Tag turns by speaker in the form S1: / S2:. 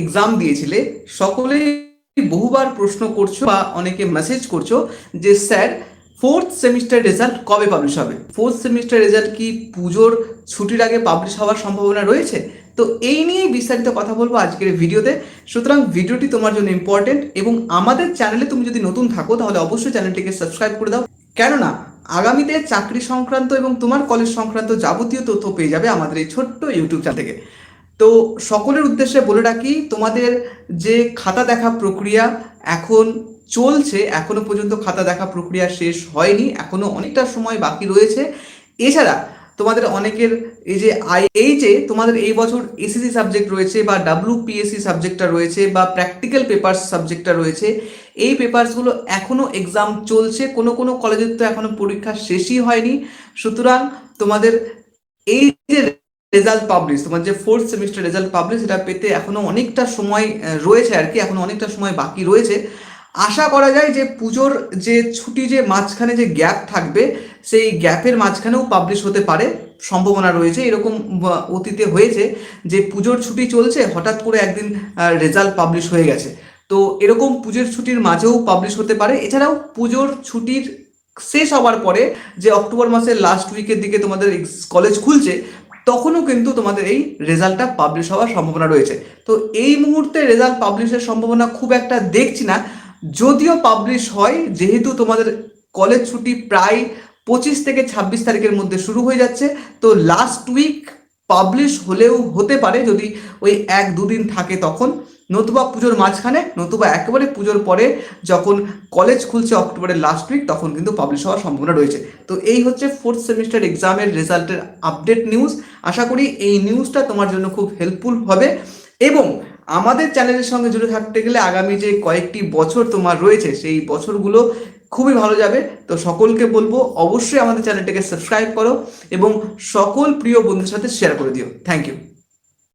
S1: Exam দিয়েছিলে, সকলে বহুবার প্রশ্ন করছ বা অনেকে মেসেজ করছ যে, স্যার ফোর্থ সেমিস্টার রেজাল্ট কবে পাবলিশ হবে? ফোর্থ সেমিস্টার রেজাল্ট কি পুজোর ছুটির আগে পাবলিশ হওয়ার সম্ভাবনা রয়েছে? তো এই নিয়েই বিস্তারিত কথা বলব আজকের ভিডিওতে। সুতরাং ভিডিওটি তোমার জন্য ইম্পর্টেন্ট এবং আমাদের চ্যানেলে তুমি যদি নতুন থাকো, তাহলে অবশ্যই চ্যানেলটিকে সাবস্ক্রাইব করে দাও। কেননা, আগামীতে চাকরি সংক্রান্ত এবং তোমার কলেজ সংক্রান্ত যাবতীয় তথ্য পেয়ে যাবে আমাদের এই ছোট্ট ইউটিউব চ্যানেল থেকে। তো সকলের উদ্দেশ্যে বলে রাখি, তোমাদের যে খাতা দেখা প্রক্রিয়া এখন চলছে, এখনও পর্যন্ত খাতা দেখা প্রক্রিয়া শেষ হয়নি, এখনও অনেকটা সময় বাকি রয়েছে। এছাড়া তোমাদের অনেকের এই যে আই এই যে তোমাদের এই বছর এসএসসি সাবজেক্ট রয়েছে বা ডাব্লিউপিএসসি সাবজেক্টটা রয়েছে বা প্র্যাকটিক্যাল পেপার্স সাবজেক্টটা রয়েছে, এই পেপারসগুলো এখনও এক্সাম চলছে, কোনো কোনো কলেজের তো এখনও পরীক্ষা শেষই হয়নি। সুতরাং তোমাদের এই যে রেজাল্ট পাবলিশ তোমার যে ফোর্থ সেমিস্টার রেজাল্ট পাবলিশ এটা পেতে এখনও অনেকটা সময় রয়েছে আর কি, এখনও অনেকটা সময় বাকি রয়েছে। আশা করা যায় যে পুজোর যে ছুটি যে মাঝখানে যে গ্যাপ থাকবে, সেই গ্যাপের মাঝখানেও পাবলিশ হতে পারে, সম্ভাবনা রয়েছে। এরকম অতীতে হয়েছে যে পুজোর ছুটি চলছে, হঠাৎ করে একদিন রেজাল্ট পাবলিশ হয়ে গেছে। তো এরকম পুজোর ছুটির মাঝেও পাবলিশ হতে পারে। এছাড়াও পুজোর ছুটির শেষ হওয়ার পরে যে অক্টোবর মাসের লাস্ট উইকের দিকে তোমাদের কলেজ খুলছে তখনও কিন্তু তোমাদের এই রেজাল্টটা পাবলিশ হওয়ার সম্ভাবনা রয়েছে। তো এই মুহূর্তে রেজাল্ট পাবলিশের সম্ভাবনা খুব একটা দেখছি না। যদিও পাবলিশ হয়, যেহেতু তোমাদের কলেজ ছুটি প্রায় পঁচিশ থেকে ছাব্বিশ তারিখের মধ্যে শুরু হয়ে যাচ্ছে। তো লাস্ট উইক পাবলিশ হলেও হতে পারে যদি ওই এক দুদিন থাকে তখন। নতুবা পুজোর মাঝখানে, নতুবা একেবারে পুজোর পরে যখন কলেজ খুলছে অক্টোবরের লাস্ট উইক তখন কিন্তু পাবলিশ হওয়ার সম্ভাবনা রয়েছে। তো এই হচ্ছে ফোর্থ সেমিস্টার এক্সামের রেজাল্টের আপডেট নিউজ আশা করি এই নিউজটা তোমার জন্য খুব হেল্পফুল হবে। এবং আমাদের চ্যানেলের সঙ্গে জুড়ে থাকতে গেলে আগামী যে কয়েকটি বছর তোমার রয়েছে, সেই বছরগুলো খুবই ভালো যাবে। তো সকলকে বলব, অবশ্যই আমাদের চ্যানেলটাকে সাবস্ক্রাইব করো এবং সকল প্রিয় বন্ধুর সাথে শেয়ার করে দিও। Thank you